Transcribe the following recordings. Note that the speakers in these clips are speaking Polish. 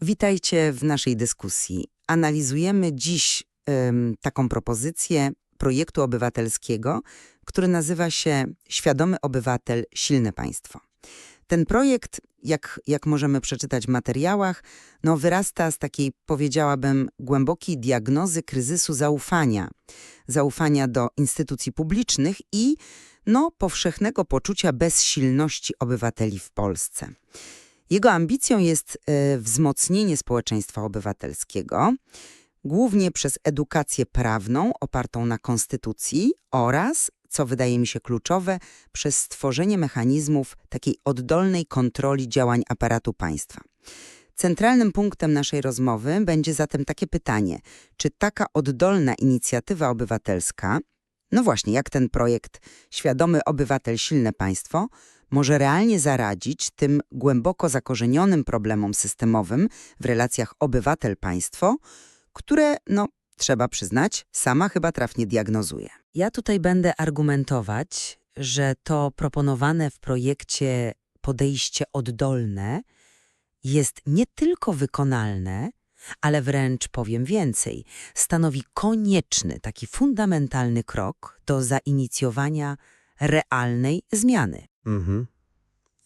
Witajcie w naszej dyskusji. Analizujemy dziś em, taką propozycję projektu obywatelskiego, który nazywa się Świadomy Obywatel Silne Państwo. Ten projekt, jak, jak możemy przeczytać w materiałach, no, wyrasta z takiej, powiedziałabym, głębokiej diagnozy kryzysu zaufania. Zaufania do instytucji publicznych i no, powszechnego poczucia bezsilności obywateli w Polsce. Jego ambicją jest e, wzmocnienie społeczeństwa obywatelskiego, głównie przez edukację prawną opartą na konstytucji oraz, co wydaje mi się kluczowe, przez stworzenie mechanizmów takiej oddolnej kontroli działań aparatu państwa. Centralnym punktem naszej rozmowy będzie zatem takie pytanie, czy taka oddolna inicjatywa obywatelska, no właśnie jak ten projekt Świadomy Obywatel Silne Państwo, może realnie zaradzić tym głęboko zakorzenionym problemom systemowym w relacjach obywatel-państwo, które, no, trzeba przyznać, sama chyba trafnie diagnozuje. Ja tutaj będę argumentować, że to proponowane w projekcie podejście oddolne jest nie tylko wykonalne, ale wręcz powiem więcej, stanowi konieczny, taki fundamentalny krok do zainicjowania realnej zmiany. Mhm.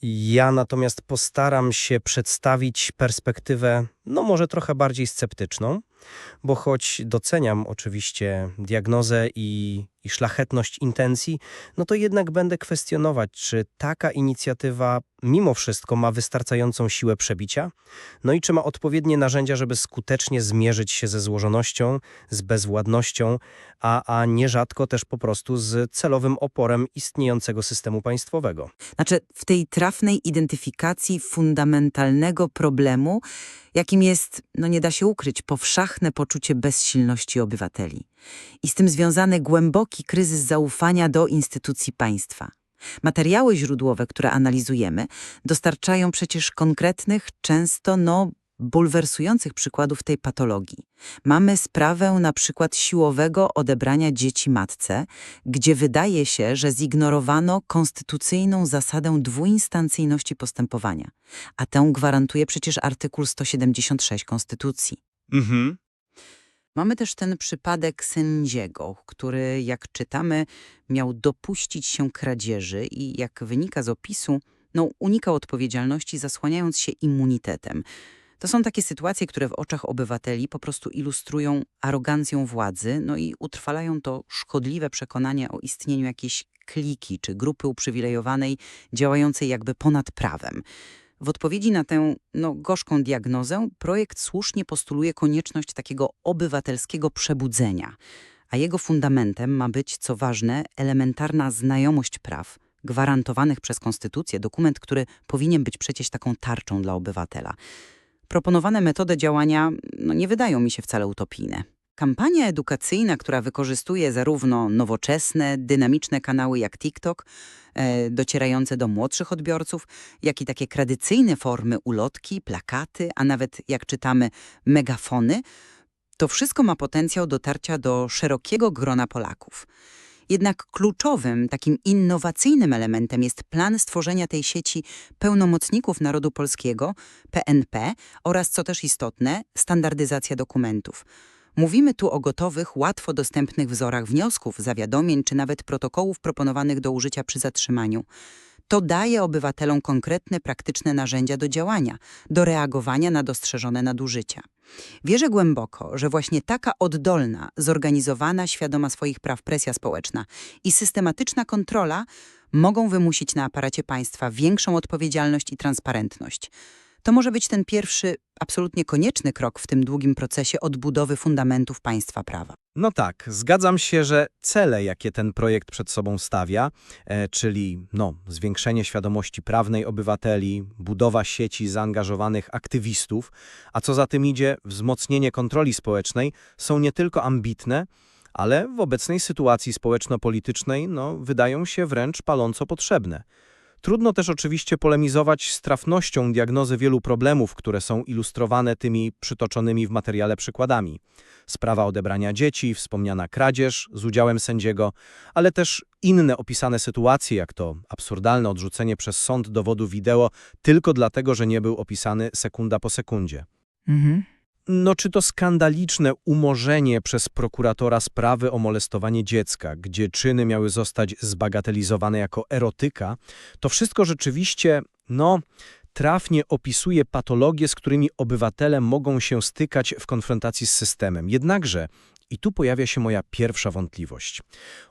Ja natomiast postaram się przedstawić perspektywę, no może trochę bardziej sceptyczną, bo choć doceniam oczywiście diagnozę i, i szlachetność intencji, no to jednak będę kwestionować, czy taka inicjatywa mimo wszystko ma wystarczającą siłę przebicia, no i czy ma odpowiednie narzędzia, żeby skutecznie zmierzyć się ze złożonością, z bezwładnością, a, a nierzadko też po prostu z celowym oporem istniejącego systemu państwowego. Znaczy, w tej trafnej identyfikacji fundamentalnego problemu, jakim jest, no nie da się ukryć, powszechne poczucie bezsilności obywateli. I z tym związany głęboki kryzys zaufania do instytucji państwa. Materiały źródłowe, które analizujemy, dostarczają przecież konkretnych, często no bulwersujących przykładów tej patologii. Mamy sprawę na przykład siłowego odebrania dzieci matce, gdzie wydaje się, że zignorowano konstytucyjną zasadę dwuinstancyjności postępowania, a tę gwarantuje przecież artykuł 176 Konstytucji. Mhm. Mamy też ten przypadek sędziego, który, jak czytamy, miał dopuścić się kradzieży i, jak wynika z opisu, no, unikał odpowiedzialności, zasłaniając się immunitetem. To są takie sytuacje, które w oczach obywateli po prostu ilustrują arogancją władzy, no i utrwalają to szkodliwe przekonanie o istnieniu jakiejś kliki czy grupy uprzywilejowanej działającej jakby ponad prawem. W odpowiedzi na tę no, gorzką diagnozę projekt słusznie postuluje konieczność takiego obywatelskiego przebudzenia, a jego fundamentem ma być, co ważne, elementarna znajomość praw gwarantowanych przez konstytucję, dokument, który powinien być przecież taką tarczą dla obywatela. Proponowane metody działania no, nie wydają mi się wcale utopijne. Kampania edukacyjna, która wykorzystuje zarówno nowoczesne, dynamiczne kanały jak TikTok, e, docierające do młodszych odbiorców, jak i takie tradycyjne formy ulotki, plakaty, a nawet, jak czytamy, megafony, to wszystko ma potencjał dotarcia do szerokiego grona Polaków. Jednak kluczowym, takim innowacyjnym elementem jest plan stworzenia tej sieci pełnomocników narodu polskiego, PNP, oraz, co też istotne, standardyzacja dokumentów. Mówimy tu o gotowych, łatwo dostępnych wzorach wniosków, zawiadomień czy nawet protokołów proponowanych do użycia przy zatrzymaniu. To daje obywatelom konkretne, praktyczne narzędzia do działania, do reagowania na dostrzeżone nadużycia. Wierzę głęboko, że właśnie taka oddolna, zorganizowana, świadoma swoich praw presja społeczna i systematyczna kontrola mogą wymusić na aparacie państwa większą odpowiedzialność i transparentność. To może być ten pierwszy, absolutnie konieczny krok w tym długim procesie odbudowy fundamentów państwa prawa. No tak, zgadzam się, że cele, jakie ten projekt przed sobą stawia, e, czyli no, zwiększenie świadomości prawnej obywateli, budowa sieci zaangażowanych aktywistów, a co za tym idzie, wzmocnienie kontroli społecznej, są nie tylko ambitne, ale w obecnej sytuacji społeczno-politycznej no, wydają się wręcz paląco potrzebne. Trudno też oczywiście polemizować z trafnością diagnozy wielu problemów, które są ilustrowane tymi przytoczonymi w materiale przykładami. Sprawa odebrania dzieci, wspomniana kradzież z udziałem sędziego, ale też inne opisane sytuacje, jak to absurdalne odrzucenie przez sąd dowodu wideo tylko dlatego, że nie był opisany sekunda po sekundzie. Mhm. No czy to skandaliczne umorzenie przez prokuratora sprawy o molestowanie dziecka, gdzie czyny miały zostać zbagatelizowane jako erotyka, to wszystko rzeczywiście, no, trafnie opisuje patologie, z którymi obywatele mogą się stykać w konfrontacji z systemem. Jednakże, i tu pojawia się moja pierwsza wątpliwość.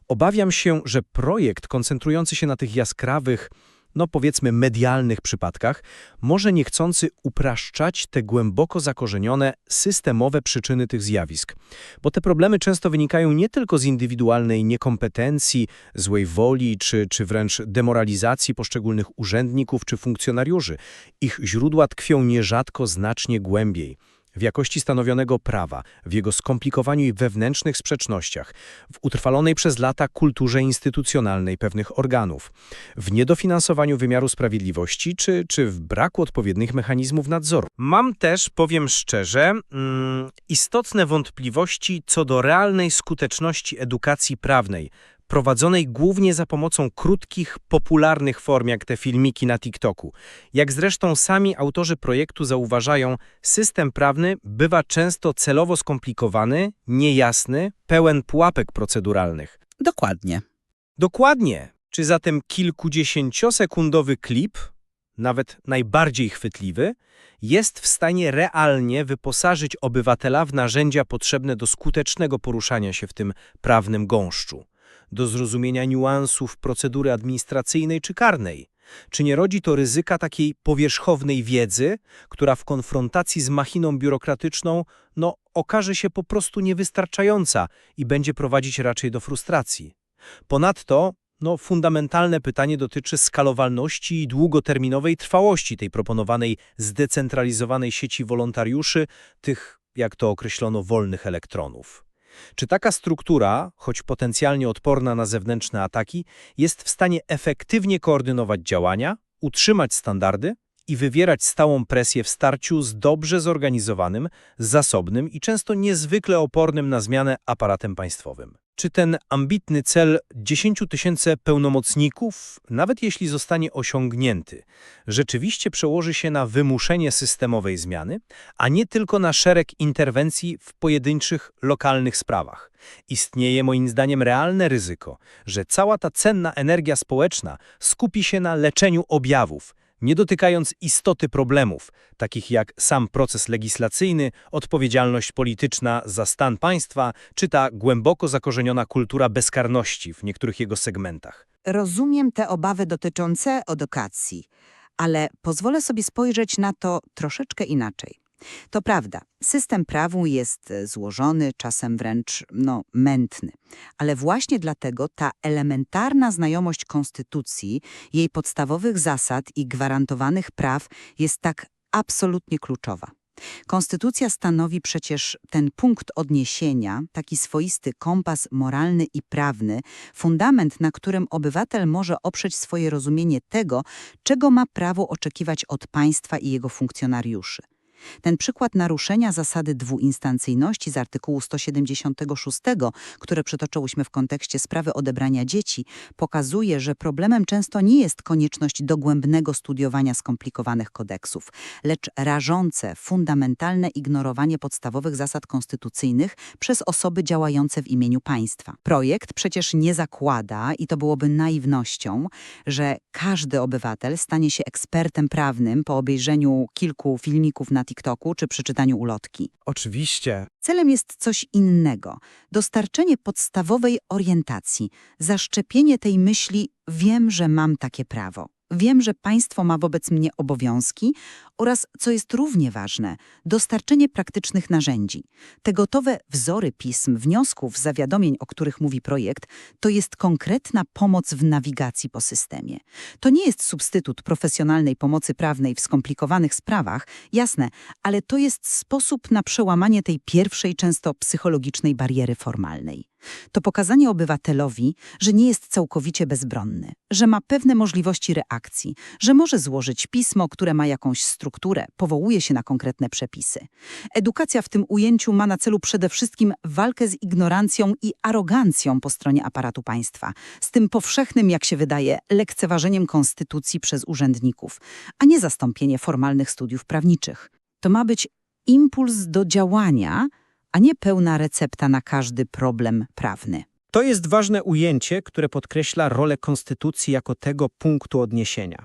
Obawiam się, że projekt koncentrujący się na tych jaskrawych, no powiedzmy medialnych przypadkach, może niechcący upraszczać te głęboko zakorzenione, systemowe przyczyny tych zjawisk. Bo te problemy często wynikają nie tylko z indywidualnej niekompetencji, złej woli czy, czy wręcz demoralizacji poszczególnych urzędników czy funkcjonariuszy. Ich źródła tkwią nierzadko znacznie głębiej. W jakości stanowionego prawa, w jego skomplikowaniu i wewnętrznych sprzecznościach, w utrwalonej przez lata kulturze instytucjonalnej pewnych organów, w niedofinansowaniu wymiaru sprawiedliwości czy, czy w braku odpowiednich mechanizmów nadzoru. Mam też, powiem szczerze, mm, istotne wątpliwości co do realnej skuteczności edukacji prawnej, prowadzonej głównie za pomocą krótkich, popularnych form jak te filmiki na TikToku. Jak zresztą sami autorzy projektu zauważają, system prawny bywa często celowo skomplikowany, niejasny, pełen pułapek proceduralnych. Dokładnie. Dokładnie. Czy zatem kilkudziesięciosekundowy klip, nawet najbardziej chwytliwy, jest w stanie realnie wyposażyć obywatela w narzędzia potrzebne do skutecznego poruszania się w tym prawnym gąszczu, do zrozumienia niuansów procedury administracyjnej czy karnej? Czy nie rodzi to ryzyka takiej powierzchownej wiedzy, która w konfrontacji z machiną biurokratyczną no, okaże się po prostu niewystarczająca i będzie prowadzić raczej do frustracji? Ponadto no, fundamentalne pytanie dotyczy skalowalności i długoterminowej trwałości tej proponowanej zdecentralizowanej sieci wolontariuszy, tych, jak to określono, wolnych elektronów. Czy taka struktura, choć potencjalnie odporna na zewnętrzne ataki, jest w stanie efektywnie koordynować działania, utrzymać standardy i wywierać stałą presję w starciu z dobrze zorganizowanym, zasobnym i często niezwykle opornym na zmianę aparatem państwowym? Czy ten ambitny cel 10 tysięcy pełnomocników, nawet jeśli zostanie osiągnięty, rzeczywiście przełoży się na wymuszenie systemowej zmiany, a nie tylko na szereg interwencji w pojedynczych, lokalnych sprawach? Istnieje moim zdaniem realne ryzyko, że cała ta cenna energia społeczna skupi się na leczeniu objawów, nie dotykając istoty problemów, takich jak sam proces legislacyjny, odpowiedzialność polityczna za stan państwa, czy ta głęboko zakorzeniona kultura bezkarności w niektórych jego segmentach. Rozumiem te obawy dotyczące edukacji, ale pozwolę sobie spojrzeć na to troszeczkę inaczej. To prawda, system prawu jest e, złożony, czasem wręcz no, mętny, ale właśnie dlatego ta elementarna znajomość konstytucji, jej podstawowych zasad i gwarantowanych praw jest tak absolutnie kluczowa. Konstytucja stanowi przecież ten punkt odniesienia, taki swoisty kompas moralny i prawny, fundament, na którym obywatel może oprzeć swoje rozumienie tego, czego ma prawo oczekiwać od państwa i jego funkcjonariuszy. Ten przykład naruszenia zasady dwuinstancyjności z artykułu 176, które przytoczyłyśmy w kontekście sprawy odebrania dzieci, pokazuje, że problemem często nie jest konieczność dogłębnego studiowania skomplikowanych kodeksów, lecz rażące, fundamentalne ignorowanie podstawowych zasad konstytucyjnych przez osoby działające w imieniu państwa. Projekt przecież nie zakłada, i to byłoby naiwnością, że każdy obywatel stanie się ekspertem prawnym po obejrzeniu kilku filmików na TikToku czy przeczytaniu ulotki. Oczywiście. Celem jest coś innego. Dostarczenie podstawowej orientacji, zaszczepienie tej myśli wiem, że mam takie prawo. Wiem, że państwo ma wobec mnie obowiązki oraz, co jest równie ważne, dostarczenie praktycznych narzędzi. Te gotowe wzory pism, wniosków, zawiadomień, o których mówi projekt, to jest konkretna pomoc w nawigacji po systemie. To nie jest substytut profesjonalnej pomocy prawnej w skomplikowanych sprawach, jasne, ale to jest sposób na przełamanie tej pierwszej, często psychologicznej bariery formalnej. To pokazanie obywatelowi, że nie jest całkowicie bezbronny, że ma pewne możliwości reakcji, że może złożyć pismo, które ma jakąś strukturę, powołuje się na konkretne przepisy. Edukacja w tym ujęciu ma na celu przede wszystkim walkę z ignorancją i arogancją po stronie aparatu państwa, z tym powszechnym, jak się wydaje, lekceważeniem konstytucji przez urzędników, a nie zastąpienie formalnych studiów prawniczych. To ma być impuls do działania, a nie pełna recepta na każdy problem prawny. To jest ważne ujęcie, które podkreśla rolę konstytucji jako tego punktu odniesienia.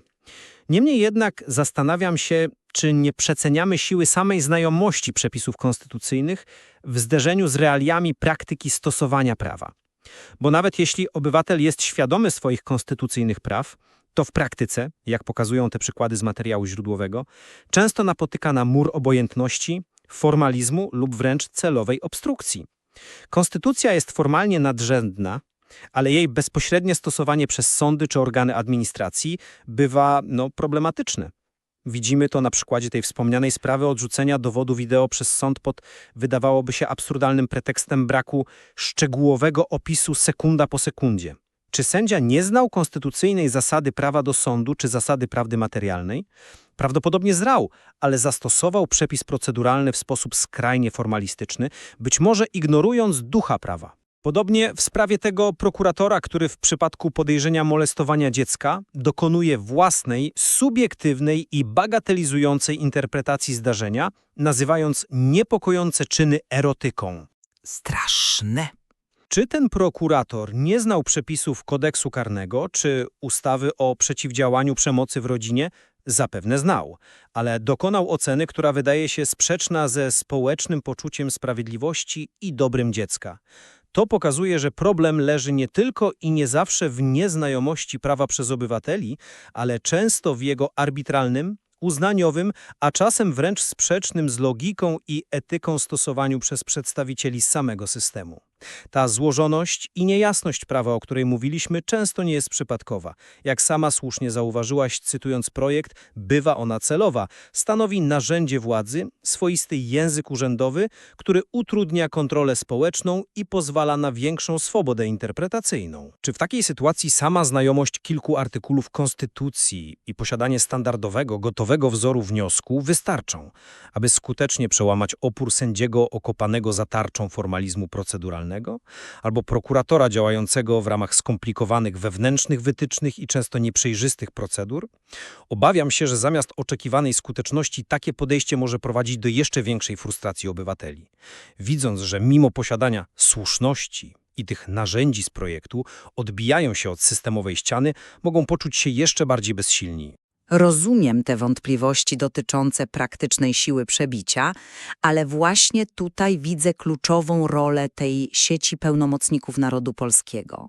Niemniej jednak zastanawiam się, czy nie przeceniamy siły samej znajomości przepisów konstytucyjnych w zderzeniu z realiami praktyki stosowania prawa. Bo nawet jeśli obywatel jest świadomy swoich konstytucyjnych praw, to w praktyce, jak pokazują te przykłady z materiału źródłowego, często napotyka na mur obojętności, formalizmu lub wręcz celowej obstrukcji. Konstytucja jest formalnie nadrzędna, ale jej bezpośrednie stosowanie przez sądy czy organy administracji bywa no, problematyczne. Widzimy to na przykładzie tej wspomnianej sprawy odrzucenia dowodu wideo przez sąd pod, wydawałoby się, absurdalnym pretekstem braku szczegółowego opisu sekunda po sekundzie. Czy sędzia nie znał konstytucyjnej zasady prawa do sądu czy zasady prawdy materialnej? Prawdopodobnie zrał, ale zastosował przepis proceduralny w sposób skrajnie formalistyczny, być może ignorując ducha prawa. Podobnie w sprawie tego prokuratora, który w przypadku podejrzenia molestowania dziecka dokonuje własnej, subiektywnej i bagatelizującej interpretacji zdarzenia, nazywając niepokojące czyny erotyką. Straszne. Czy ten prokurator nie znał przepisów kodeksu karnego czy ustawy o przeciwdziałaniu przemocy w rodzinie? Zapewne znał, ale dokonał oceny, która wydaje się sprzeczna ze społecznym poczuciem sprawiedliwości i dobrym dziecka. To pokazuje, że problem leży nie tylko i nie zawsze w nieznajomości prawa przez obywateli, ale często w jego arbitralnym, uznaniowym, a czasem wręcz sprzecznym z logiką i etyką stosowaniu przez przedstawicieli samego systemu. Ta złożoność i niejasność prawa, o której mówiliśmy, często nie jest przypadkowa. Jak sama słusznie zauważyłaś, cytując projekt, bywa ona celowa. Stanowi narzędzie władzy, swoisty język urzędowy, który utrudnia kontrolę społeczną i pozwala na większą swobodę interpretacyjną. Czy w takiej sytuacji sama znajomość kilku artykułów Konstytucji i posiadanie standardowego, gotowego wzoru wniosku wystarczą, aby skutecznie przełamać opór sędziego okopanego za tarczą formalizmu proceduralnego? Albo prokuratora działającego w ramach skomplikowanych wewnętrznych wytycznych i często nieprzejrzystych procedur? Obawiam się, że zamiast oczekiwanej skuteczności takie podejście może prowadzić do jeszcze większej frustracji obywateli. Widząc, że mimo posiadania słuszności i tych narzędzi z projektu odbijają się od systemowej ściany, mogą poczuć się jeszcze bardziej bezsilni. Rozumiem te wątpliwości dotyczące praktycznej siły przebicia, ale właśnie tutaj widzę kluczową rolę tej sieci pełnomocników narodu polskiego.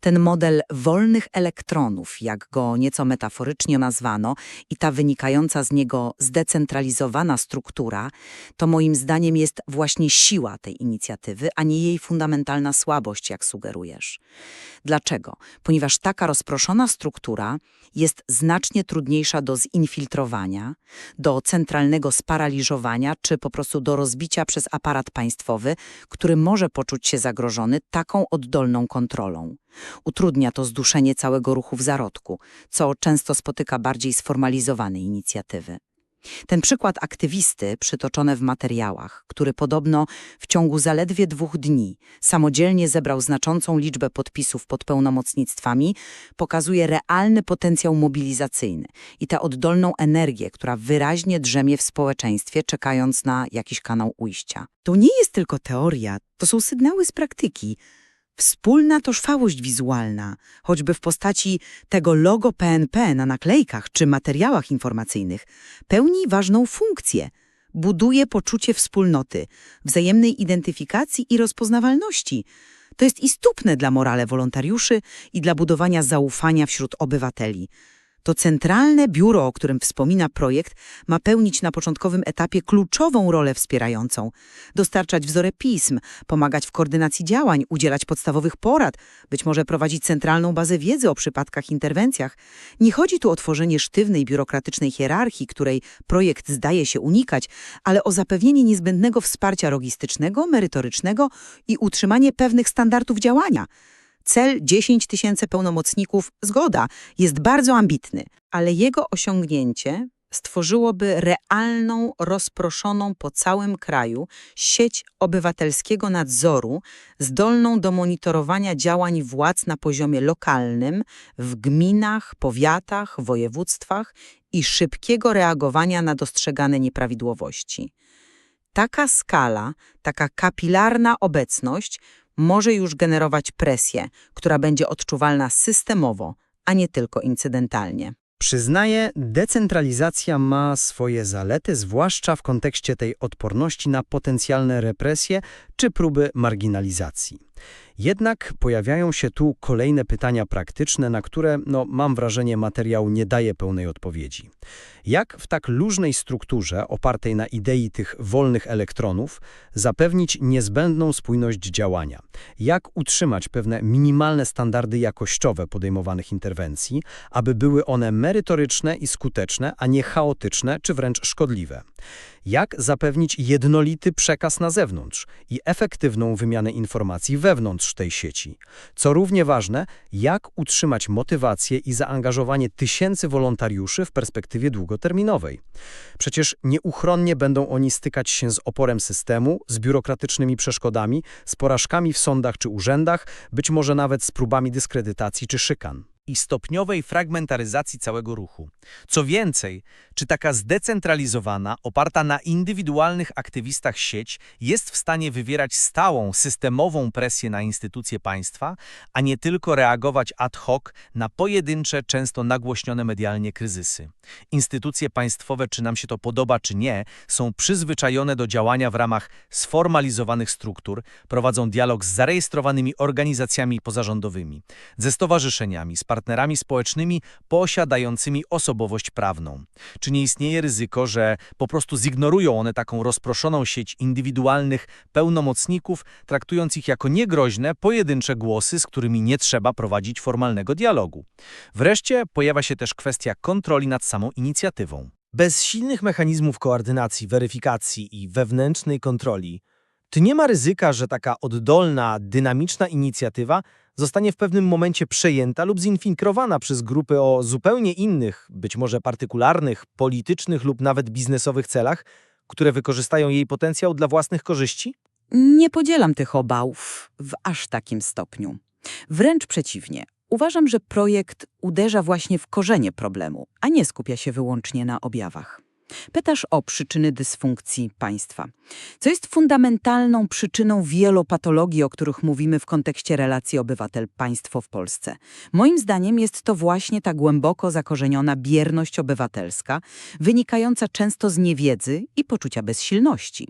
Ten model wolnych elektronów, jak go nieco metaforycznie nazwano, i ta wynikająca z niego zdecentralizowana struktura, to moim zdaniem jest właśnie siła tej inicjatywy, a nie jej fundamentalna słabość, jak sugerujesz. Dlaczego? Ponieważ taka rozproszona struktura jest znacznie trudniejsza do zinfiltrowania, do centralnego sparaliżowania czy po prostu do rozbicia przez aparat państwowy, który może poczuć się zagrożony taką oddolną kontrolą. Utrudnia to zduszenie całego ruchu w zarodku, co często spotyka bardziej sformalizowane inicjatywy. Ten przykład aktywisty, przytoczony w materiałach, który podobno w ciągu zaledwie dwóch dni samodzielnie zebrał znaczącą liczbę podpisów pod pełnomocnictwami, pokazuje realny potencjał mobilizacyjny i tę oddolną energię, która wyraźnie drzemie w społeczeństwie, czekając na jakiś kanał ujścia. To nie jest tylko teoria, to są sygnały z praktyki. Wspólna tożsamość wizualna, choćby w postaci tego logo PNP na naklejkach czy materiałach informacyjnych, pełni ważną funkcję. Buduje poczucie wspólnoty, wzajemnej identyfikacji i rozpoznawalności. To jest istotne dla morale wolontariuszy i dla budowania zaufania wśród obywateli. To centralne biuro, o którym wspomina projekt, ma pełnić na początkowym etapie kluczową rolę wspierającą, dostarczać wzory pism, pomagać w koordynacji działań, udzielać podstawowych porad, być może prowadzić centralną bazę wiedzy o przypadkach interwencjach. Nie chodzi tu o tworzenie sztywnej biurokratycznej hierarchii, której projekt zdaje się unikać, ale o zapewnienie niezbędnego wsparcia logistycznego, merytorycznego i utrzymanie pewnych standardów działania. Cel 10 tysięcy pełnomocników, zgoda, jest bardzo ambitny, ale jego osiągnięcie stworzyłoby realną, rozproszoną po całym kraju sieć obywatelskiego nadzoru, zdolną do monitorowania działań władz na poziomie lokalnym, w gminach, powiatach, województwach i szybkiego reagowania na dostrzegane nieprawidłowości. taka skala, taka kapilarna obecność może już generować presję, która będzie odczuwalna systemowo, a nie tylko incydentalnie. Przyznaję, decentralizacja ma swoje zalety, zwłaszcza w kontekście tej odporności na potencjalne represje czy próby marginalizacji. Jednak pojawiają się tu kolejne pytania praktyczne, na które, no, mam wrażenie, materiał nie daje pełnej odpowiedzi. Jak w tak luźnej strukturze, opartej na idei tych wolnych elektronów, zapewnić niezbędną spójność działania? Jak utrzymać pewne minimalne standardy jakościowe podejmowanych interwencji, aby były one merytoryczne i skuteczne, a nie chaotyczne czy wręcz szkodliwe? Jak zapewnić jednolity przekaz na zewnątrz i efektywną wymianę informacji wewnątrz tej sieci? Co równie ważne, jak utrzymać motywację i zaangażowanie tysięcy wolontariuszy w perspektywie długoterminowej? Przecież nieuchronnie będą oni stykać się z oporem systemu, z biurokratycznymi przeszkodami, z porażkami w sądach czy urzędach, być może nawet z próbami dyskredytacji czy szykan. I stopniowej fragmentaryzacji całego ruchu. Co więcej, czy taka zdecentralizowana, oparta na indywidualnych aktywistach sieć jest w stanie wywierać stałą, systemową presję na instytucje państwa, a nie tylko reagować ad hoc na pojedyncze, często nagłośnione medialnie kryzysy. Instytucje państwowe, czy nam się to podoba, czy nie, są przyzwyczajone do działania w ramach sformalizowanych struktur, prowadzą dialog z zarejestrowanymi organizacjami pozarządowymi, ze stowarzyszeniami, z partnerami społecznymi posiadającymi osobowość prawną. Czy nie istnieje ryzyko, że po prostu zignorują one taką rozproszoną sieć indywidualnych pełnomocników, traktując ich jako niegroźne, pojedyncze głosy, z którymi nie trzeba prowadzić formalnego dialogu? Wreszcie pojawia się też kwestia kontroli nad samą inicjatywą. Bez silnych mechanizmów koordynacji, weryfikacji i wewnętrznej kontroli, to nie ma ryzyka, że taka oddolna, dynamiczna inicjatywa zostanie w pewnym momencie przejęta lub zinfiltrowana przez grupy o zupełnie innych, być może partykularnych, politycznych lub nawet biznesowych celach, które wykorzystają jej potencjał dla własnych korzyści? Nie podzielam tych obałów w aż takim stopniu. Wręcz przeciwnie. Uważam, że projekt uderza właśnie w korzenie problemu, a nie skupia się wyłącznie na objawach. Pytasz o przyczyny dysfunkcji państwa, co jest fundamentalną przyczyną wielopatologii, o których mówimy w kontekście relacji obywatel-państwo w Polsce. Moim zdaniem jest to właśnie ta głęboko zakorzeniona bierność obywatelska, wynikająca często z niewiedzy i poczucia bezsilności.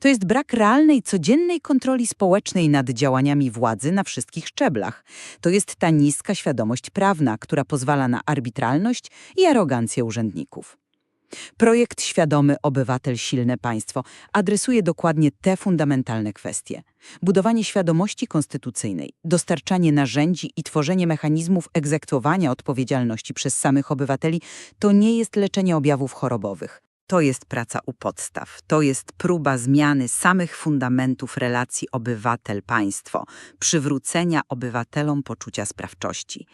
To jest brak realnej, codziennej kontroli społecznej nad działaniami władzy na wszystkich szczeblach. To jest ta niska świadomość prawna, która pozwala na arbitralność i arogancję urzędników. Projekt Świadomy Obywatel Silne Państwo adresuje dokładnie te fundamentalne kwestie. Budowanie świadomości konstytucyjnej, dostarczanie narzędzi i tworzenie mechanizmów egzekwowania odpowiedzialności przez samych obywateli to nie jest leczenie objawów chorobowych. To jest praca u podstaw. To jest próba zmiany samych fundamentów relacji obywatel-państwo, przywrócenia obywatelom poczucia sprawczości.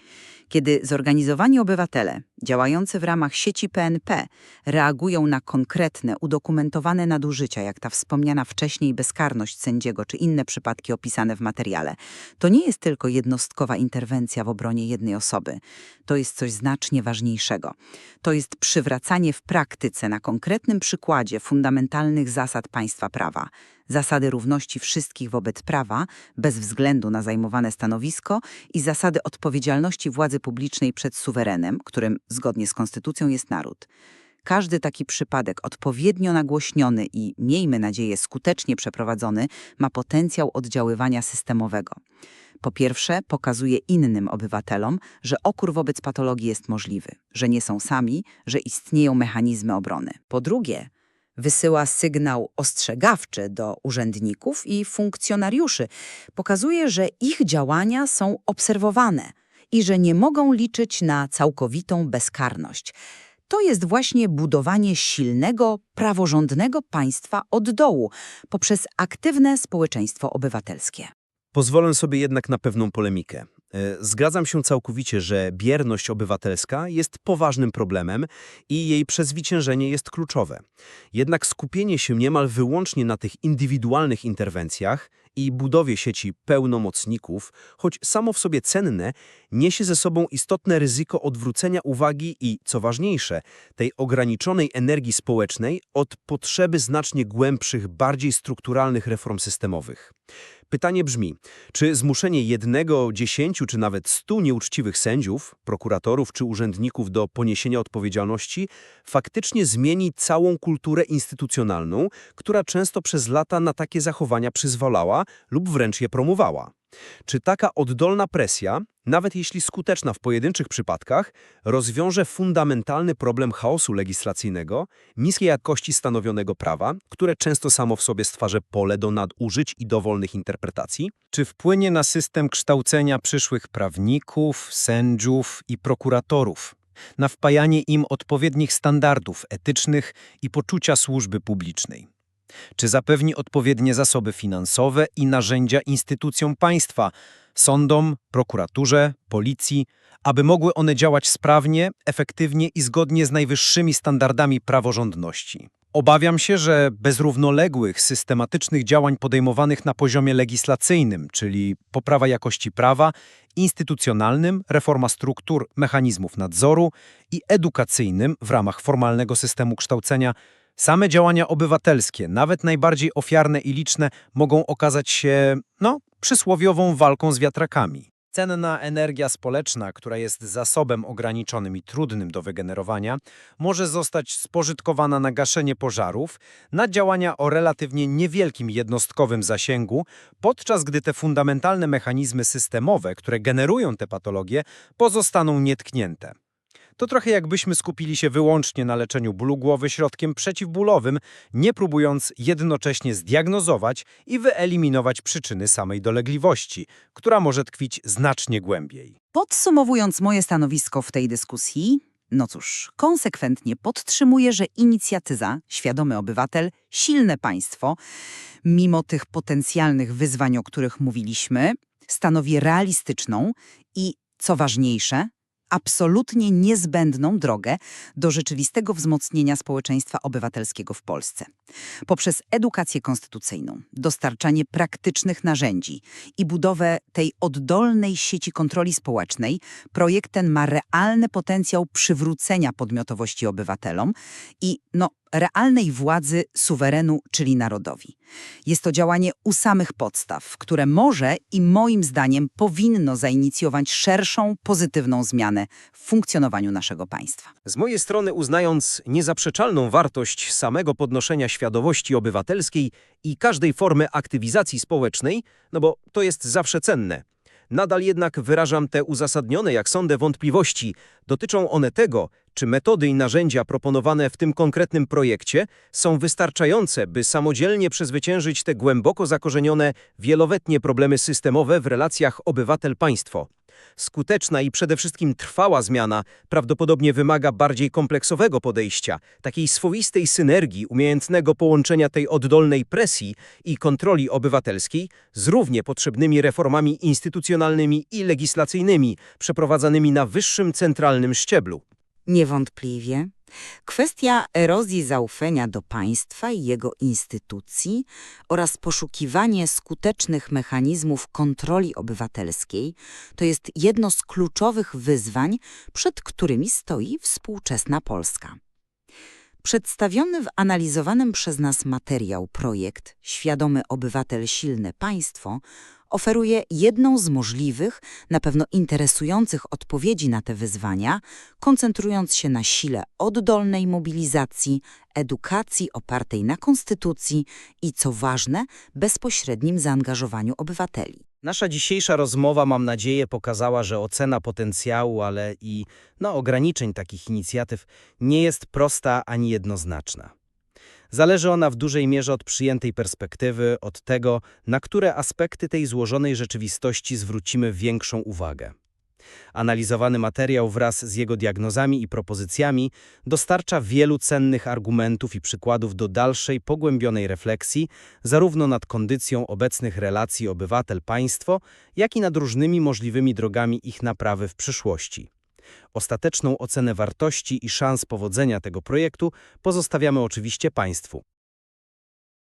Kiedy zorganizowani obywatele, działający w ramach sieci PNP, reagują na konkretne, udokumentowane nadużycia, jak ta wspomniana wcześniej bezkarność sędziego czy inne przypadki opisane w materiale, to nie jest tylko jednostkowa interwencja w obronie jednej osoby. To jest coś znacznie ważniejszego. To jest przywracanie w praktyce na konkretnym przykładzie fundamentalnych zasad państwa prawa. Zasady równości wszystkich wobec prawa, bez względu na zajmowane stanowisko i zasady odpowiedzialności władzy publicznej przed suwerenem, którym zgodnie z konstytucją jest naród. Każdy taki przypadek odpowiednio nagłośniony i, miejmy nadzieję, skutecznie przeprowadzony, ma potencjał oddziaływania systemowego. Po pierwsze, pokazuje innym obywatelom, że okór wobec patologii jest możliwy, że nie są sami, że istnieją mechanizmy obrony. Po drugie, wysyła sygnał ostrzegawczy do urzędników i funkcjonariuszy. Pokazuje, że ich działania są obserwowane i że nie mogą liczyć na całkowitą bezkarność. To jest właśnie budowanie silnego, praworządnego państwa od dołu poprzez aktywne społeczeństwo obywatelskie. Pozwolę sobie jednak na pewną polemikę. E, Zgadzam się całkowicie, że bierność obywatelska jest poważnym problemem i jej przezwyciężenie jest kluczowe. Jednak skupienie się niemal wyłącznie na tych indywidualnych interwencjach i budowie sieci pełnomocników, choć samo w sobie cenne, niesie ze sobą istotne ryzyko odwrócenia uwagi i, co ważniejsze, tej ograniczonej energii społecznej od potrzeby znacznie głębszych, bardziej strukturalnych reform systemowych. Pytanie brzmi, czy zmuszenie jednego, dziesięciu czy nawet stu nieuczciwych sędziów, prokuratorów czy urzędników do poniesienia odpowiedzialności faktycznie zmieni całą kulturę instytucjonalną, która często przez lata na takie zachowania przyzwalała lub wręcz je promowała? Czy taka oddolna presja, nawet jeśli skuteczna w pojedynczych przypadkach, rozwiąże fundamentalny problem chaosu legislacyjnego, niskiej jakości stanowionego prawa, które często samo w sobie stwarza pole do nadużyć i dowolnych interpretacji? Czy wpłynie na system kształcenia przyszłych prawników, sędziów i prokuratorów? Na wpajanie im odpowiednich standardów etycznych i poczucia służby publicznej? Czy zapewni odpowiednie zasoby finansowe i narzędzia instytucjom państwa, sądom, prokuraturze, policji, aby mogły one działać sprawnie, efektywnie i zgodnie z najwyższymi standardami praworządności? Obawiam się, że bez równoległych, systematycznych działań podejmowanych na poziomie legislacyjnym, czyli poprawa jakości prawa, instytucjonalnym, reforma struktur, mechanizmów nadzoru i edukacyjnym w ramach formalnego systemu kształcenia, same działania obywatelskie, nawet najbardziej ofiarne i liczne, mogą okazać się, no, przysłowiową walką z wiatrakami. Cenna energia społeczna, która jest zasobem ograniczonym i trudnym do wygenerowania, może zostać spożytkowana na gaszenie pożarów, na działania o relatywnie niewielkim jednostkowym zasięgu, podczas gdy te fundamentalne mechanizmy systemowe, które generują te patologie, pozostaną nietknięte. To trochę jakbyśmy skupili się wyłącznie na leczeniu bólu głowy środkiem przeciwbólowym, nie próbując jednocześnie zdiagnozować i wyeliminować przyczyny samej dolegliwości, która może tkwić znacznie głębiej. Podsumowując moje stanowisko w tej dyskusji, no cóż, konsekwentnie podtrzymuję, że inicjatyza, świadomy obywatel, silne państwo, mimo tych potencjalnych wyzwań, o których mówiliśmy, stanowi realistyczną i, co ważniejsze, absolutnie niezbędną drogę do rzeczywistego wzmocnienia społeczeństwa obywatelskiego w Polsce. Poprzez edukację konstytucyjną, dostarczanie praktycznych narzędzi i budowę tej oddolnej sieci kontroli społecznej, projekt ten ma realny potencjał przywrócenia podmiotowości obywatelom i no, realnej władzy suwerenu, czyli narodowi. Jest to działanie u samych podstaw, które może i moim zdaniem powinno zainicjować szerszą, pozytywną zmianę w funkcjonowaniu naszego państwa. Z mojej strony uznając niezaprzeczalną wartość samego podnoszenia świadomości obywatelskiej i każdej formy aktywizacji społecznej, no bo to jest zawsze cenne. Nadal jednak wyrażam te uzasadnione, jak sądzę, wątpliwości. Dotyczą one tego, czy metody i narzędzia proponowane w tym konkretnym projekcie są wystarczające, by samodzielnie przezwyciężyć te głęboko zakorzenione, wieloletnie problemy systemowe w relacjach obywatel-państwo. Skuteczna i przede wszystkim trwała zmiana prawdopodobnie wymaga bardziej kompleksowego podejścia, takiej swoistej synergii, umiejętnego połączenia tej oddolnej presji i kontroli obywatelskiej z równie potrzebnymi reformami instytucjonalnymi i legislacyjnymi przeprowadzanymi na wyższym centralnym szczeblu. Niewątpliwie. Kwestia erozji zaufania do państwa i jego instytucji oraz poszukiwanie skutecznych mechanizmów kontroli obywatelskiej to jest jedno z kluczowych wyzwań, przed którymi stoi współczesna Polska. Przedstawiony w analizowanym przez nas materiał projekt Świadomy Obywatel Silne Państwo oferuje jedną z możliwych, na pewno interesujących odpowiedzi na te wyzwania, koncentrując się na sile oddolnej mobilizacji, edukacji opartej na konstytucji i, co ważne, bezpośrednim zaangażowaniu obywateli. Nasza dzisiejsza rozmowa, mam nadzieję, pokazała, że ocena potencjału, ale i no, ograniczeń takich inicjatyw nie jest prosta ani jednoznaczna. Zależy ona w dużej mierze od przyjętej perspektywy, od tego, na które aspekty tej złożonej rzeczywistości zwrócimy większą uwagę. Analizowany materiał wraz z jego diagnozami i propozycjami dostarcza wielu cennych argumentów i przykładów do dalszej, pogłębionej refleksji zarówno nad kondycją obecnych relacji obywatel-państwo, jak i nad różnymi możliwymi drogami ich naprawy w przyszłości. Ostateczną ocenę wartości i szans powodzenia tego projektu pozostawiamy oczywiście Państwu.